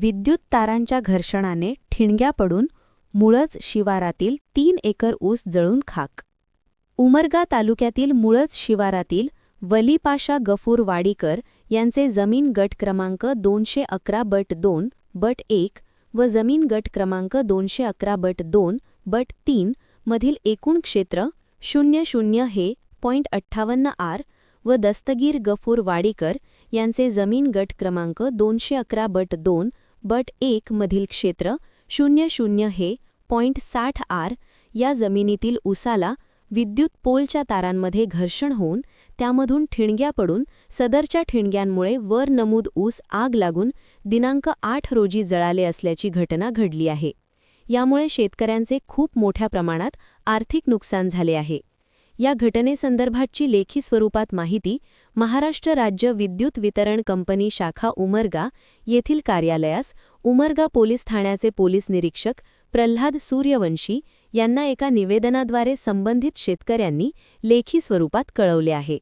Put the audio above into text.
विद्युत तारांच्या घर्षणाने ठिणग्या पडून मुळज शिवारातील तीन एकर ऊस जळून खाक. उमरगा तालुक्यातील मुळज शिवारातील वलीपाशा गफूर वाडीकर यांचे जमीन गट क्रमांक दोनशे अकरा बट दोन बट एक व जमीन गट क्रमांक दोनशे अकरा बट दोन बट तीन मधील एकूण क्षेत्र शून्य शून्य हे पॉईंट अठ्ठावन्न आर व दस्तगीर गफूर वाडीकर यांचे जमीन गट क्रमांक दोनशे अकरा बट दोन बट एक मधील क्षेत्र शून्य शून्य हे पॉईंट साठ आर या जमिनीतील उसाला विद्युत पोलच्या तारांमध्ये घर्षण होऊन त्यामधून ठिणग्या पडून सदरच्या ठिणग्यांमुळे वर नमूद ऊस आग लागून दिनांक आठ रोजी जळाले असल्याची घटना घडली आहे. यामुळे शेतकऱ्यांचे खूप मोठ्या प्रमाणात आर्थिक नुकसान झाले आहे. या घटनेसंदर्भातची लेखी स्वरूपात माहिती महाराष्ट्र राज्य विद्युत वितरण कंपनी शाखा उमरगा येथील कार्यालयास उमरगा पोलीस ठाण्याचे पोलीस निरीक्षक प्रल्हाद सूर्यवंशी यांना एका निवेदनाद्वारे संबंधित शेतकऱ्यांनी लेखी स्वरूपात कळवले आहे.